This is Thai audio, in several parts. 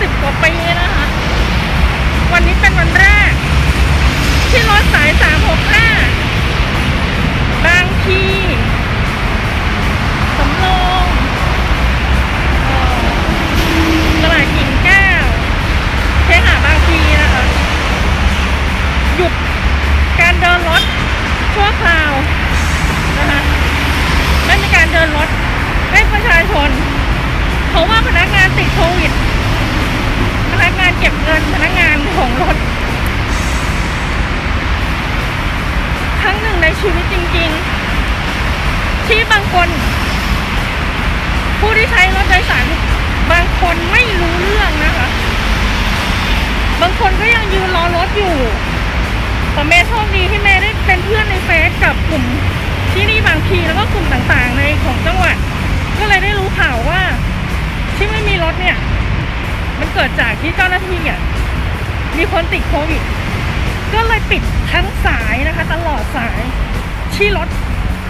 ว่าปีนะคะ วันนี้เป็นวันแรก ที่รถสาย365บางพีสำโรงตลาดกิ่งแก้วเคหะบางพีนะคะ หยุดการเดินรถชั่วคราว ชีวิตจริง ๆ ที่บางคน ผู้ที่ใช้รถโดยสารบางคนไม่รู้เรื่องนะคะ บางคนก็ยังยืนรอรถอยู่แต่เมย์โชคดีที่เมย์ได้เป็นเพื่อนในเฟซกับกลุ่มที่นี่บางพีแล้วก็กลุ่มต่างๆ ในของจังหวัด ก็เลยได้รู้ข่าวว่า ที่ไม่มีรถเนี่ย มันเกิดจากที่เจ้าหน้าที่อะมีคนติดโควิดก็เลยปิดทั้งสายนะคะ ตลอดสาย ที่รถ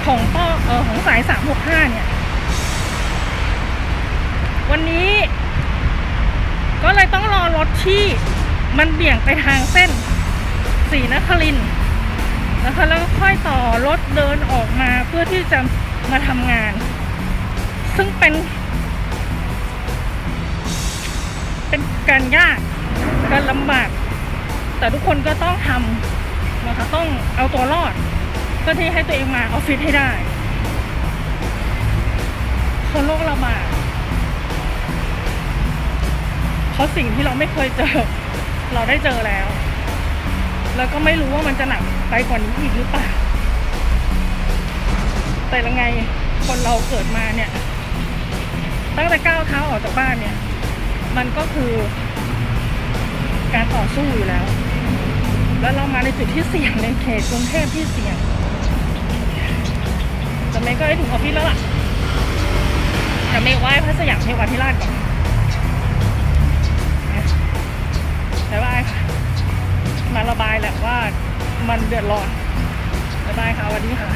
ของป้อเออของสายสามหกห้าเนี่ย วันนี้ ก็เลยต้องรอรถที่มันเบี่ยงไปทางเส้นสีนครินนะคะแล้วก็ค่อยต่อรถเดินออกมาเพื่อที่จะมาทำงาน ซึ่งเป็น เป็นการยากการลำบาก แต่ทุกคนก็ต้องทำนะคะต้องเอาตัวรอด เพื่อที่ให้ตัวเองมาออฟฟิศให้ได้คนโรคระบาดเพราะสิ่งที่เราไม่เคยเจอ เราได้เจอแล้ว แล้วก็ไม่รู้ว่ามันจะหนักไปกว่านี้อีกหรือเปล่าแต่ละไงคนเราเกิดมาเนี่ย ตั้งแต่ก้าวเท้าออกจากบ้านเนี่ย มันก็คือการต่อสู้อยู่แล้ว แล้วเรามาในจุดที่เสี่ยงในเขตกรุงเทพที่เสี่ยง เมย์ก็ได้ถึงออฟฟิศแล้วล่ะแต่เมย์ไหว้พระสยามเทวาธิราชก่อนบ๊ายบายค่ะ มาระบายแหละว่ามันเดือดร้อนบ๊ายบายค่ะวันนี้ค่ะ